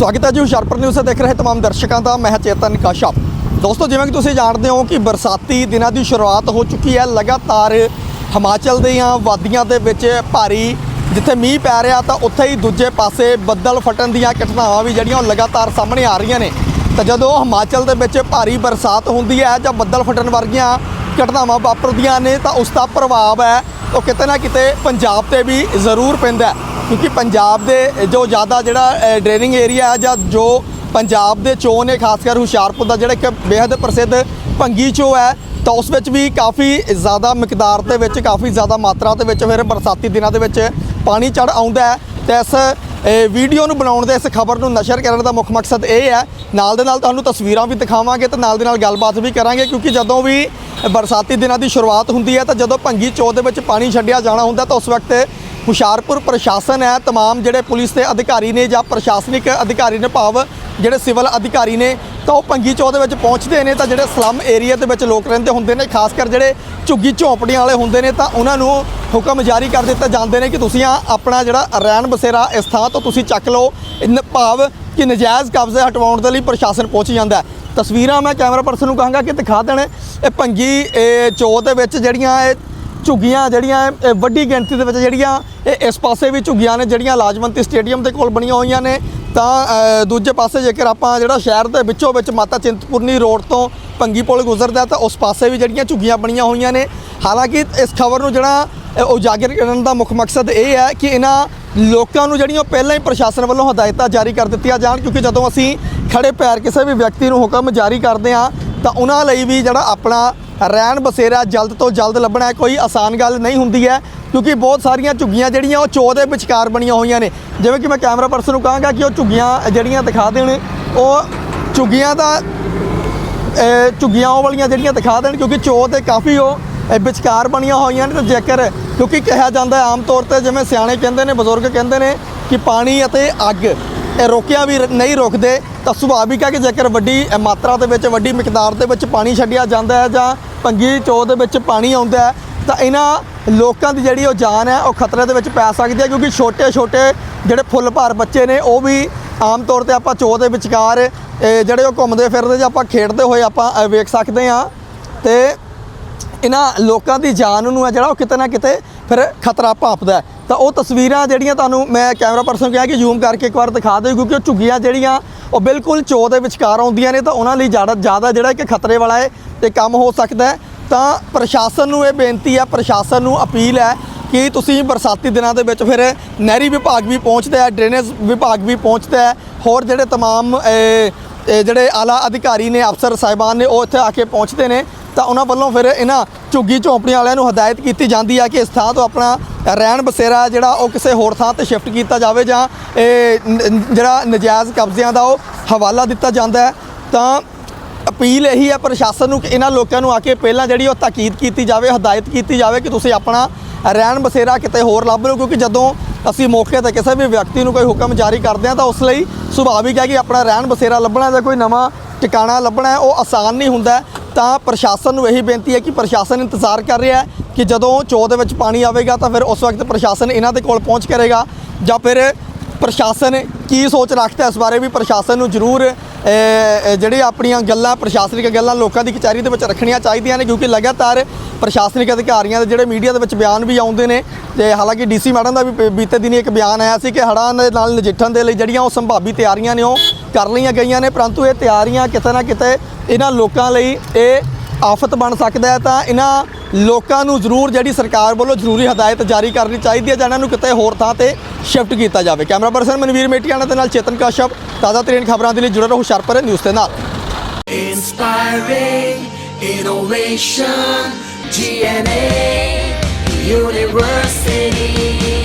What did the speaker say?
ਸਵਾਗਤ ਹੈ ਜੀ ਹੁਸ਼ਿਆਰਪੁਰ ਨਿਊਜ਼ 'ਤੇ ਦੇਖ ਰਹੇ ਤਮਾਮ ਦਰਸ਼ਕਾਂ ਦਾ, ਮੈਂ ਚੇਤਨ ਕਾਸ਼ਾ। ਦੋਸਤੋ, ਜਿਵੇਂ ਕਿ ਤੁਸੀਂ ਜਾਣਦੇ ਹੋ ਕਿ ਬਰਸਾਤੀ ਦਿਨਾਂ ਦੀ ਸ਼ੁਰੂਆਤ ਹੋ ਚੁੱਕੀ ਹੈ, ਲਗਾਤਾਰ ਹਿਮਾਚਲ ਦੀਆਂ ਵਾਦੀਆਂ ਦੇ ਵਿੱਚ ਭਾਰੀ ਜਿੱਥੇ ਮੀਂਹ ਪੈ ਰਿਹਾ, ਤਾਂ ਉੱਥੇ ਹੀ ਦੂਜੇ ਪਾਸੇ ਬੱਦਲ ਫਟਣ ਦੀਆਂ ਘਟਨਾਵਾਂ ਵੀ ਜਿਹੜੀਆਂ ਉਹ ਲਗਾਤਾਰ ਸਾਹਮਣੇ ਆ ਰਹੀਆਂ ਨੇ। ਤਾਂ ਜਦੋਂ ਹਿਮਾਚਲ ਦੇ ਵਿੱਚ ਭਾਰੀ ਬਰਸਾਤ ਹੁੰਦੀ ਹੈ ਜਾਂ ਬੱਦਲ ਫਟਣ ਵਰਗੀਆਂ ਘਟਨਾਵਾਂ ਵਾਪਰਦੀਆਂ ਨੇ, ਤਾਂ ਉਸ ਦਾ ਪ੍ਰਭਾਵ ਹੈ, ਉਹ ਕਿਤੇ ਨਾ ਕਿਤੇ ਪੰਜਾਬ ਤੇ ਵੀ ਜ਼ਰੂਰ ਪੈਂਦਾ ਕਿਉਂਕਿ ਪੰਜਾਬ ਦੇ ਜੋ ਜ਼ਿਆਦਾ ਜਿਹੜਾ ਡਰੇਨਿੰਗ ਏਰੀਆ ਹੈ ਜਾਂ ਜੋ ਪੰਜਾਬ ਦੇ ਚੋਅ ਨੇ, ਖਾਸ ਕਰ ਹੁਸ਼ਿਆਰਪੁਰ ਦਾ ਜਿਹੜਾ ਇੱਕ ਬੇहद ਪ੍ਰਸਿੱਧ ਭੰਗੀ ਚੋਅ ਹੈ, ਤਾਂ ਉਸ ਵਿੱਚ ਵੀ ਕਾਫੀ ਜ਼ਿਆਦਾ ਮਿਕਦਾਰ ਦੇ ਵਿੱਚ, ਕਾਫੀ ਜ਼ਿਆਦਾ ਮਾਤਰਾ ਦੇ ਵਿੱਚ ਫਿਰ ਬਰਸਾਤੀ ਦਿਨਾਂ ਦੇ ਵਿੱਚ ਪਾਣੀ ਚੜ ਆਉਂਦਾ ਹੈ। ਤੇ ਇਸ ਵੀਡੀਓ ਨੂੰ ਬਣਾਉਣ ਦੇ ਇਸ ਖਬਰ ਨੂੰ ਨਸ਼ਰ ਕਰਨ ਦਾ ਮੁੱਖ ਮਕਸਦ ਇਹ ਹੈ। ਨਾਲ ਦੇ ਨਾਲ ਤੁਹਾਨੂੰ ਤਸਵੀਰਾਂ ਵੀ ਦਿਖਾਵਾਂਗੇ ਤੇ ਨਾਲ ਦੇ ਨਾਲ ਗੱਲਬਾਤ ਵੀ ਕਰਾਂਗੇ, ਕਿਉਂਕਿ ਜਦੋਂ ਵੀ ਬਰਸਾਤੀ ਦਿਨਾਂ ਦੀ ਸ਼ੁਰੂਆਤ ਹੁੰਦੀ ਹੈ, ਤਾਂ ਜਦੋਂ ਭੰਗੀ ਚੋਅ ਦੇ ਵਿੱਚ ਪਾਣੀ ਛੱਡਿਆ ਜਾਣਾ ਹੁੰਦਾ, ਤਾਂ ਉਸ ਵਕਤ ਹੁਸ਼ਿਆਰਪੁਰ ਪ੍ਰਸ਼ਾਸਨ ਹੈ तमाम ਜਿਹੜੇ ਪੁਲਿਸ ਦੇ ਅਧਿਕਾਰੀ ਨੇ ਜਾਂ ਪ੍ਰਸ਼ਾਸਨਿਕ ਅਧਿਕਾਰੀ ਨੇ ਭਾਵ ਜਿਹੜੇ ਸਿਵਲ ਅਧਿਕਾਰੀ ਨੇ ਤਾਂ ਉਹ ਭੰਗੀ ਚੋਅ ਦੇ ਵਿੱਚ ਪਹੁੰਚਦੇ ਨੇ ਤਾਂ ਜਿਹੜੇ ਸਲਮ ਏਰੀਆ ਦੇ ਵਿੱਚ ਲੋਕ ਰਹਿੰਦੇ ਹੁੰਦੇ ਨੇ ਖਾਸ ਕਰ ਜਿਹੜੇ ਝੁੱਗੀ ਝੌਂਪੜੀਆਂ ਵਾਲੇ ਹੁੰਦੇ ਨੇ ਤਾਂ ਉਹਨਾਂ ਨੂੰ ਹੁਕਮ ਜਾਰੀ ਕਰ ਦਿੱਤੇ ਜਾਂਦੇ ਨੇ ਕਿ ਤੁਸੀਂ ਆ ਆਪਣਾ ਜਿਹੜਾ ਰਹਿਣ ਬਸੇਰਾ ਇਸ ਥਾਂ ਤੋਂ ਤੁਸੀਂ ਚੱਕ ਲਓ ਇਨ- ਭਾਵ ਕਿ ਨਜਾਇਜ਼ ਕਬਜ਼ੇ ਹਟਵਾਉਣ ਦੇ ਲਈ ਪ੍ਰਸ਼ਾਸਨ ਪਹੁੰਚ ਜਾਂਦਾ ਹੈ ਤਸਵੀਰਾਂ ਮੈਂ ਕੈਮਰਾ ਪਰਸਨ ਨੂੰ ਕਹਾਂਗਾ ਕਿ ਦਿਖਾ ਦੇਣ ਇਹ ਭੰਗੀ ਇਹ ਚੋਅ ਦੇ ਵਿੱਚ ਜਿਹੜੀਆਂ ਇਹ ਝੁੱਗੀਆਂ ਜਿਹੜੀਆਂ ਵੱਡੀ ਗਿਣਤੀ ਦੇ ਵਿੱਚ ਜਿਹੜੀਆਂ, ਇਹ ਇਸ ਪਾਸੇ ਵੀ ਝੁੱਗੀਆਂ ਨੇ, ਜਿਹੜੀਆਂ ਲਾਜਵੰਤੀ ਸਟੇਡੀਅਮ ਦੇ ਕੋਲ ਬਣੀਆਂ ਹੋਈਆਂ ਨੇ। ਤਾਂ ਦੂਜੇ ਪਾਸੇ ਜੇਕਰ ਆਪਾਂ ਜਿਹੜਾ ਸ਼ਹਿਰ ਦੇ ਵਿੱਚੋਂ ਵਿੱਚ ਮਾਤਾ ਚਿੰਤਪੁਰਨੀ ਰੋਡ ਤੋਂ ਪੰਗੀ ਪੁਲ ਗੁਜ਼ਰਦਾ, ਤਾਂ ਉਸ ਪਾਸੇ ਵੀ ਜਿਹੜੀਆਂ ਝੁੱਗੀਆਂ ਬਣੀਆਂ ਹੋਈਆਂ ਨੇ। ਹਾਲਾਂਕਿ ਇਸ ਖਬਰ ਨੂੰ ਜਿਹੜਾ ਉਜਾਗਰ ਕਰਨ ਦਾ ਮੁੱਖ ਮਕਸਦ ਇਹ ਹੈ ਕਿ ਇਹਨਾਂ ਲੋਕਾਂ ਨੂੰ ਜਿਹੜੀਆਂ ਪਹਿਲਾਂ ਹੀ ਪ੍ਰਸ਼ਾਸਨ ਵੱਲੋਂ ਹਦਾਇਤਾਂ ਜਾਰੀ ਕਰ ਦਿੱਤੀਆਂ ਜਾਣ, ਕਿਉਂਕਿ ਜਦੋਂ ਅਸੀਂ ਖੜੇ ਪੈਰ ਕਿਸੇ ਵੀ ਵਿਅਕਤੀ ਨੂੰ ਹੁਕਮ ਜਾਰੀ ਕਰਦੇ ਹਾਂ, ਤਾਂ ਉਹਨਾਂ ਲਈ ਵੀ ਜਿਹੜਾ ਆਪਣਾ ਰਹਿਣ ਬਸੇਰਾ ਜਲਦ ਤੋਂ ਜਲਦ ਲੱਭਣਾ ਹੈ ਕੋਈ ਆਸਾਨ ਗੱਲ ਨਹੀਂ ਹੁੰਦੀ ਹੈ, ਕਿਉਂਕਿ ਬਹੁਤ ਸਾਰੀਆਂ ਝੁੱਗੀਆਂ ਜਿਹੜੀਆਂ ਉਹ ਚੋਅ ਦੇ ਵਿਚਕਾਰ ਬਣੀਆਂ ਹੋਈਆਂ ਨੇ। ਜਿਵੇਂ ਕਿ ਮੈਂ ਕੈਮਰਾ ਪਰਸਨ ਨੂੰ ਕਹਾਂਗਾ ਕਿ ਉਹ ਝੁੱਗੀਆਂ ਜਿਹੜੀਆਂ ਦਿਖਾ ਦੇਣ, ਉਹ ਝੁੱਗੀਆਂ ਦਾ ਝੁੱਗੀਆਂ ਉਹ ਵਾਲੀਆਂ ਜਿਹੜੀਆਂ ਦਿਖਾ ਦੇਣ, ਕਿਉਂਕਿ ਚੋਅ ਤੇ ਕਾਫੀ ਉਹ ਵਿਚਕਾਰ ਬਣੀਆਂ ਹੋਈਆਂ ਨੇ। ਤੇ ਜੇਕਰ, ਕਿਉਂਕਿ ਕਿਹਾ ਜਾਂਦਾ ਆਮ ਤੌਰ ਤੇ ਜਿਵੇਂ ਸਿਆਣੇ ਕਹਿੰਦੇ ਨੇ, ਬਜ਼ੁਰਗ ਕਹਿੰਦੇ ਨੇ ਕਿ ਪਾਣੀ ਅਤੇ ਅੱਗ ਰੋਕਿਆ ਵੀ ਨਹੀਂ ਰੋਕਦੇ, ਤਾਂ ਸੁਭਾਵਿਕ ਹੈ ਕਿ ਜੇਕਰ ਵੱਡੀ ਮਾਤਰਾ ਦੇ ਵਿੱਚ, ਵੱਡੀ ਮਿਕਦਾਰ ਦੇ ਵਿੱਚ ਪਾਣੀ ਛੱਡਿਆ ਜਾਂਦਾ ਹੈ ਜਾਂ ਪੰਗੀ ਚੋ ਦੇ ਵਿੱਚ ਪਾਣੀ ਆਉਂਦਾ ਹੈ, ਤਾਂ ਇਹਨਾਂ ਲੋਕਾਂ ਦੀ ਜਿਹੜੀ ਉਹ ਜਾਨ ਹੈ, ਉਹ ਖਤਰੇ ਦੇ ਵਿੱਚ ਪੈ ਸਕਦੀ ਹੈ, ਕਿਉਂਕਿ ਛੋਟੇ ਛੋਟੇ ਜਿਹੜੇ ਫੁੱਲ ਭਾਰ ਬੱਚੇ ਨੇ, ਉਹ ਵੀ ਆਮ ਤੌਰ ਤੇ ਆਪਾਂ ਚੋ ਦੇ ਵਿਚਕਾਰ ਜਿਹੜੇ ਉਹ ਘੁੰਮਦੇ ਫਿਰਦੇ ਜਾਂ ਆਪਾਂ ਖੇਡਦੇ ਹੋਏ ਆਪਾਂ ਵੇਖ ਸਕਦੇ ਹਾਂ, ਤੇ ਇਹਨਾਂ ਲੋਕਾਂ ਦੀ ਜਾਨ ਨੂੰ ਹੈ ਜਿਹੜਾ ਉਹ ਕਿਤੇ ਨਾ ਕਿਤੇ ਫਿਰ ਖਤਰਾ ਭਾਪਦਾ ਹੈ। ਤਾਂ ਉਹ ਤਸਵੀਰਾਂ ਜਿਹੜੀਆਂ ਤੁਹਾਨੂੰ ਮੈਂ ਕੈਮਰਾ ਪਰਸਨ ਨੂੰ ਕਿਹਾ ਕਿ ਜ਼ੂਮ ਕਰਕੇ ਇੱਕ ਵਾਰ ਦਿਖਾ ਦਿਓ ਕਿਉਂਕਿ ਉਹ ਝੁੱਗੀਆਂ ਜਿਹੜੀਆਂ ਉਹ ਬਿਲਕੁਲ ਚੋਅ ਦੇ ਵਿਚਕਾਰ ਆਉਂਦੀਆਂ ਨੇ ਤਾਂ ਉਹਨਾਂ ਲਈ ਜ਼ਿਆਦਾ ਜ਼ਿਆਦਾ ਜਿਹੜਾ ਕਿ ਖਤਰੇ ਵਾਲਾ ਹੈ ਤੇ ਕੰਮ ਹੋ ਸਕਦਾ ਹੈ ਤਾਂ ਪ੍ਰਸ਼ਾਸਨ ਨੂੰ ਇਹ ਬੇਨਤੀ ਹੈ ਪ੍ਰਸ਼ਾਸਨ ਨੂੰ ਅਪੀਲ ਹੈ ਕਿ ਤੁਸੀਂ ਬਰਸਾਤੀ ਦਿਨਾਂ ਦੇ ਵਿੱਚ ਫਿਰ ਨਹਿਰੀ ਵਿਭਾਗ ਵੀ ਪਹੁੰਚਦਾ ਹੈ ਡਰੇਨੇਜ ਵਿਭਾਗ ਵੀ ਪਹੁੰਚਦਾ ਹੈ ਹੋਰ ਜਿਹੜੇ तमाम ਇਹ ਇਹ ਜਿਹੜੇ ਆਲਾ ਅਧਿਕਾਰੀ ਨੇ ਅਫਸਰ ਸਾਹਿਬਾਨ ਨੇ ਉਹ ਇੱਥੇ ਆ ਕੇ ਪਹੁੰਚਦੇ ਨੇ ਤਾਂ ਉਹਨਾਂ ਵੱਲੋਂ ਫਿਰ ਇਹਨਾਂ ਝੁੱਗੀ ਝੌਂਪੜੀਆਂ ਵਾਲਿਆਂ ਨੂੰ ਹਦਾਇਤ ਕੀਤੀ ਜਾਂਦੀ ਹੈ ਕਿ ਇਸ ਥਾਂ ਤੋਂ ਆਪਣਾ ਰਹਿਣ ਬਸੇਰਾ ਜਿਹੜਾ ਉਹ ਕਿਸੇ ਹੋਰ ਥਾਂ ਤੇ ਸ਼ਿਫਟ ਕੀਤਾ ਜਾਵੇ ਜਾਂ ਇਹ ਜਿਹੜਾ ਨਜਾਇਜ਼ ਕਬਜ਼ਿਆਂ ਦਾ ਉਹ ਹਵਾਲਾ ਦਿੱਤਾ ਜਾਂਦਾ ਹੈ। ਤਾਂ ਅਪੀਲ ਇਹੀ ਹੈ ਪ੍ਰਸ਼ਾਸਨ ਨੂੰ ਕਿ ਇਹਨਾਂ ਲੋਕਾਂ ਨੂੰ ਆ ਕੇ ਪਹਿਲਾਂ ਜਿਹੜੀ ਉਹ ਤਾਕੀਦ ਕੀਤੀ ਜਾਵੇ, ਹਦਾਇਤ ਕੀਤੀ ਜਾਵੇ ਕਿ ਤੁਸੀਂ ਆਪਣਾ ਰਹਿਣ ਬਸੇਰਾ ਕਿਤੇ ਹੋਰ ਲੱਭ ਲਓ ਕਿਉਂਕਿ ਜਦੋਂ ਅਸੀਂ ਮੌਕੇ ਤੇ ਕਿਸੇ ਵੀ ਵਿਅਕਤੀ ਨੂੰ ਕੋਈ ਹੁਕਮ ਜਾਰੀ ਕਰਦੇ ਹਾਂ ਤਾਂ ਉਸ ਲਈ ਸੁਭਾਵਿਕ ਹੈ ਕਿ ਆਪਣਾ ਰਹਿਣ ਬਸੇਰਾ ਲੱਭਣਾ ਜਾਂ ਕੋਈ ਨਵਾਂ ਟਿਕਾਣਾ ਲੱਭਣਾ ਉਹ ਆਸਾਨ ਨਹੀਂ ਹੁੰਦਾ ਤਾਂ ਪ੍ਰਸ਼ਾਸਨ ਨੂੰ ਇਹੀ ਬੇਨਤੀ ਹੈ ਕਿ ਪ੍ਰਸ਼ਾਸਨ ਇੰਤਜ਼ਾਰ ਕਰ ਰਿਹਾ ਹੈ ਕਿ ਜਦੋਂ ਚੋਅ ਦੇ ਵਿੱਚ ਪਾਣੀ ਆਵੇਗਾ ਤਾਂ ਫਿਰ ਉਸ ਵਕਤ ਪ੍ਰਸ਼ਾਸਨ ਇਹਨਾਂ ਦੇ ਕੋਲ ਪਹੁੰਚ ਕਰੇਗਾ ਜਾਂ ਫਿਰ ਪ੍ਰਸ਼ਾਸਨ ਕੀ ਸੋਚ ਰੱਖਦਾ ਇਸ ਬਾਰੇ ਵੀ ਪ੍ਰਸ਼ਾਸਨ ਨੂੰ ਜ਼ਰੂਰ ਜਿਹੜੇ ਆਪਣੀਆਂ ਗੱਲਾਂ, ਪ੍ਰਸ਼ਾਸਨਿਕ ਗੱਲਾਂ ਲੋਕਾਂ ਦੀ ਕਚਹਿਰੀ ਦੇ ਵਿੱਚ ਰੱਖਣੀਆਂ ਚਾਹੀਦੀਆਂ ਨੇ ਕਿਉਂਕਿ ਲਗਾਤਾਰ ਪ੍ਰਸ਼ਾਸਨਿਕ ਅਧਿਕਾਰੀਆਂ ਦੇ ਜਿਹੜੇ ਮੀਡੀਆ ਦੇ ਵਿੱਚ ਬਿਆਨ ਵੀ ਆਉਂਦੇ ਨੇ ਤੇ ਹਾਲਾਂਕਿ ਡੀਸੀ ਮੈਡਮ ਦਾ ਵੀ ਬੀਤੇ ਦਿਨੀ ਇੱਕ ਬਿਆਨ ਆਇਆ ਸੀ ਕਿ ਹੜ੍ਹਾਂ ਦੇ ਨਾਲ ਨਜਿੱਠਣ ਦੇ ਲਈ ਜਿਹੜੀਆਂ ਉਹ ਸੰਭਾਵੀ ਤਿਆਰੀਆਂ ਨੇ ਉਹ ਕਰ ਲਈਆਂ ਗਈਆਂ ਨੇ ਪਰੰਤੂ ਇਹ ਤਿਆਰੀਆਂ ਕਿਤੇ ਨਾ ਕਿਤੇ ਇਹਨਾਂ ਲੋਕਾਂ ਲਈ ਇਹ ਆਫਤ ਬਣ ਸਕਦਾ ਹੈ। ਤਾਂ ਇਹਨਾਂ ਲੋਕਾਂ ਨੂੰ ਜ਼ਰੂਰ ਜਿਹੜੀ ਸਰਕਾਰ ਵੱਲੋਂ ਜ਼ਰੂਰੀ ਹਦਾਇਤ ਜਾਰੀ ਕਰਨੀ ਚਾਹੀਦੀ ਹੈ ਜਾਂ ਇਹਨਾਂ ਨੂੰ ਕਿਤੇ ਹੋਰ ਥਾਂ ਤੇ ਸ਼ਿਫਟ ਕੀਤਾ ਜਾਵੇ। ਕੈਮਰਾ ਪਰਸਨ ਮਨਵੀਰ ਮੇਟੀਆਣਾ ਦੇ ਨਾਲ ਚੇਤਨ ਕਾਸ਼ਪ ਤਾਜ਼ਾ ਤਰੀਨ ਖਬਰਾਂ ਦੇ ਲਈ ਜੁੜੇ ਰਹੋ ਹੁਸ਼ਿਆਰਪੁਰ ਨਿਊਜ਼ ਦੇ ਨਾਲ। Inspiring innovation, GNA University.